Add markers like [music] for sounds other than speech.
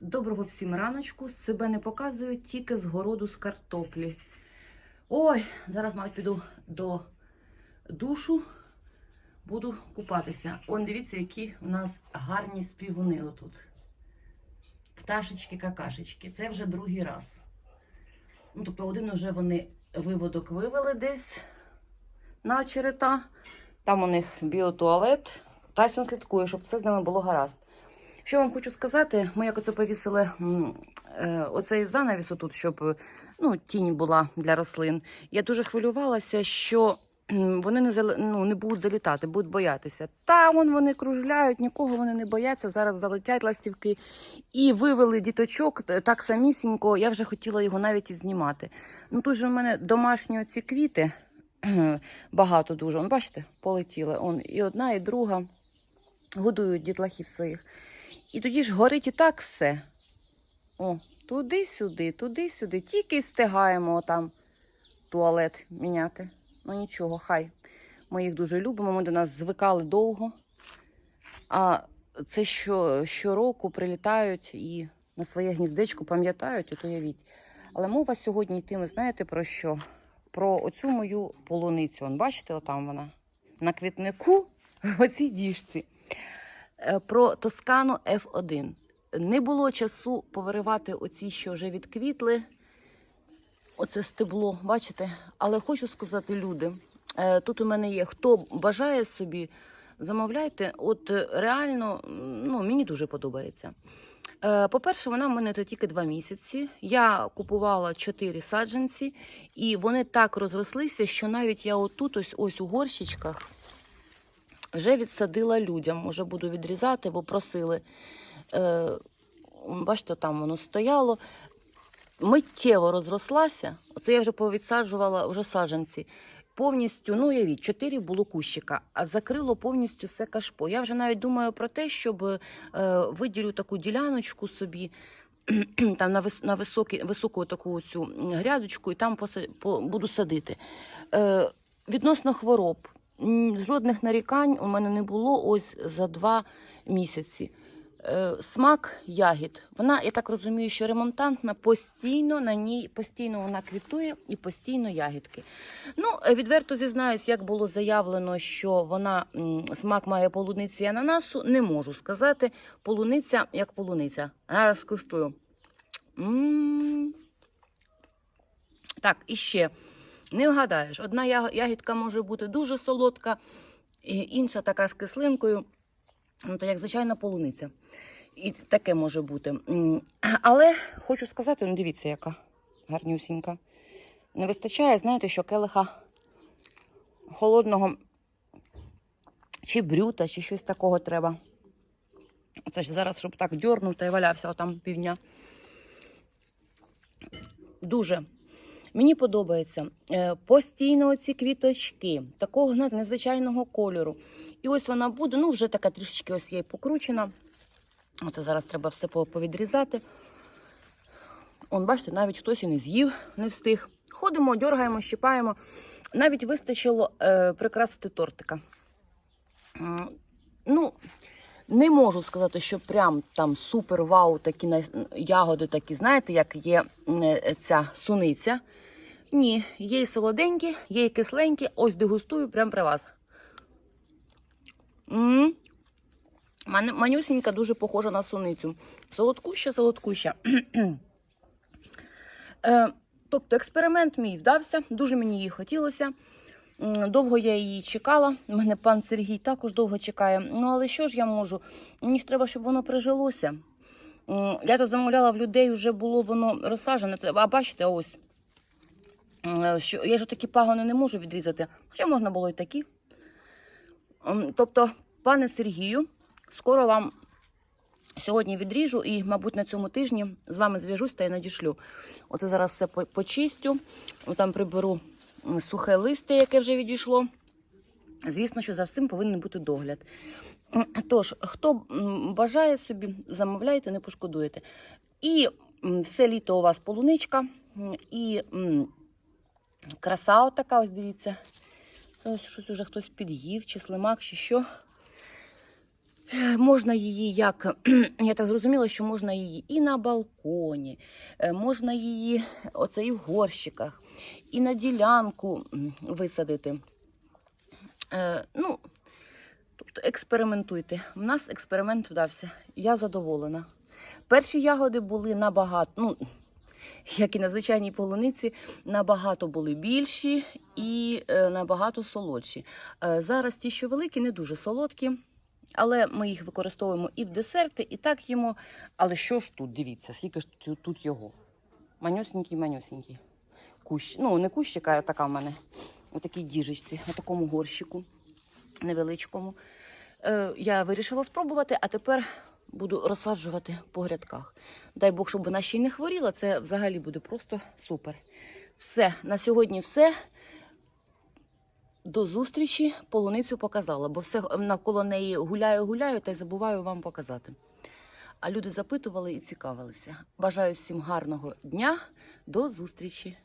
Доброго всім раночку. Себе не показую тільки з городу з картоплі. Ой, зараз, мабуть, піду до душу, буду купатися. Он дивіться, які у нас гарні співуни отут. Пташечки, какашечки. Це вже другий раз. Ну, тобто, один уже вони виводок вивели десь на черета. Там у них біотуалет. Тайсон слідкує, щоб все з ними було гаразд. Що вам хочу сказати, ми як оце повісили е, оцей занавіс тут, щоб е, ну, тінь була для рослин. Я дуже хвилювалася, що вони не, ну, не будуть залітати, будуть боятися. Та вон вони кружляють, нікого вони не бояться. Зараз залетять ластівки. І вивели діточок так самісінько. Я вже хотіла його навіть і знімати. Ну тут же в мене домашні оці квіти. [clears throat] Багато дуже. Он, бачите, полетіли. Он і одна, і друга годують дітлахів своїх. І тоді ж горить і так все. О, туди-сюди, туди-сюди. Тільки й встигаємо там туалет міняти. Ну нічого, хай. Ми їх дуже любимо, ми до нас звикали довго. А це що, щороку прилітають і на своє гніздечко пам'ятають, от уявіть. Але мова сьогодні йтиме, знаєте про що? Про оцю мою полуницю. Он, бачите, отам вона на квітнику в оцій діжці. Е, Про Тоскану F1. Не було часу повиривати оці, що вже відквітли. Оце стебло, бачите? Але хочу сказати, люди, е, тут у мене є, хто бажає собі, замовляйте. От е, реально, ну, мені дуже подобається. По-перше, вона в мене це тільки два місяці. Я купувала чотири саджанці, і вони так розрослися, що навіть я отут, ось ось у горщичках, вже відсадила людям. Уже буду відрізати, бо просили. Е, бачите, там воно стояло. Миттєво розрослася. Оце я вже повідсаджувала вже саджанці. Повністю, ну уявіть, чотири було кущика, а закрило повністю все кашпо. Я вже навіть думаю про те, щоб е, виділю таку діляночку собі. [clears throat] Там на, вис, на високі, високу таку цю грядочку і там поса- по, буду садити. Е, відносно хвороб, жодних нарікань у мене не було ось за два місяці. Е, смак ягід. Вона, я так розумію, що ремонтантна постійно на ній, постійно вона квітує і постійно ягідки. Ну, е, відверто зізнаюсь, як було заявлено, що вона смак має полуниці і ананасу, не можу сказати. Полуниця як полуниця. Зараз скуштую. Так, і ще. Не вгадаєш, одна ягідка може бути дуже солодка, інша така з кислинкою. Ну, то як звичайна полуниця. І таке може бути. Але хочу сказати, ну дивіться, яка гарнюсінька. Не вистачає, знаєте, що келиха холодного чи брюта, чи щось такого треба. Це ж зараз, щоб так дьорнув та й валявся отам півдня. Дуже. Мені подобається е, постійно ці квіточки, такого знаєте, незвичайного кольору. І ось вона буде, ну вже така трішечки ось є покручена. Оце зараз треба все повідрізати. Он, бачите, навіть хтось і не з'їв, не встиг. Ходимо, дергаємо, щипаємо. Навіть вистачило е, прикрасити тортика. Ну, не можу сказати, що прям там супер вау, такі ягоди, такі, знаєте, як є е, ця суниця. Ні, є і солоденькі, є і кисленькі. Ось дегустую прямо при вас. м Ман- Манюсінька дуже похожа на суницю. Солодкуща, солодкуща. [clears throat] Е, тобто експеримент мій вдався, дуже мені її хотілося. Довго я її чекала. Мене пан Сергій також довго чекає. Ну, але що ж я можу? Мені ж треба, щоб воно прижилося. Я то замовляла в людей, вже було воно розсаджене. Це- А бачите, ось. Що, я ж такі пагони не можу відрізати. Хоча можна було і такі. Тобто, пане Сергію, скоро вам сьогодні відріжу і, мабуть, на цьому тижні з вами зв'яжусь та й надішлю. Оце зараз все почистю, там приберу сухе листя, яке вже відійшло. Звісно, що за всім повинен бути догляд. [clears throat] Тож, хто бажає собі, замовляйте, не пошкодуєте. І все літо у вас полуничка, і краса отака, ось дивіться. Це ось щось уже хтось під'їв, чи слимак, чи що. Можна її як, [clears throat] я так зрозуміла, що можна її і на балконі, е, можна її оце в горщиках, і на ділянку висадити. Е, ну, тобто експериментуйте. У нас експеримент вдався. Я задоволена. Перші ягоди були набагато, ну, [laughs] як і на звичайній полуниці, набагато були більші і е, набагато солодші. Зараз ті, що великі, не дуже солодкі. Але ми їх використовуємо і в десерти, і так їмо. Але що ж тут? Дивіться, скільки ж тут, його. Манюсінький, манюсінький. Кущ. Ну, не кущик, а така в мене. У такій діжечці, на такому горщику невеличкому. Е, я вирішила спробувати, а тепер буду розсаджувати по грядках. Дай Бог, щоб вона ще й не хворіла. Це взагалі буде просто супер. Все, на сьогодні все. До зустрічі полуницю показала, бо все навколо неї гуляю, гуляю та й забуваю вам показати. А люди запитували і цікавилися. Бажаю всім гарного дня. До зустрічі!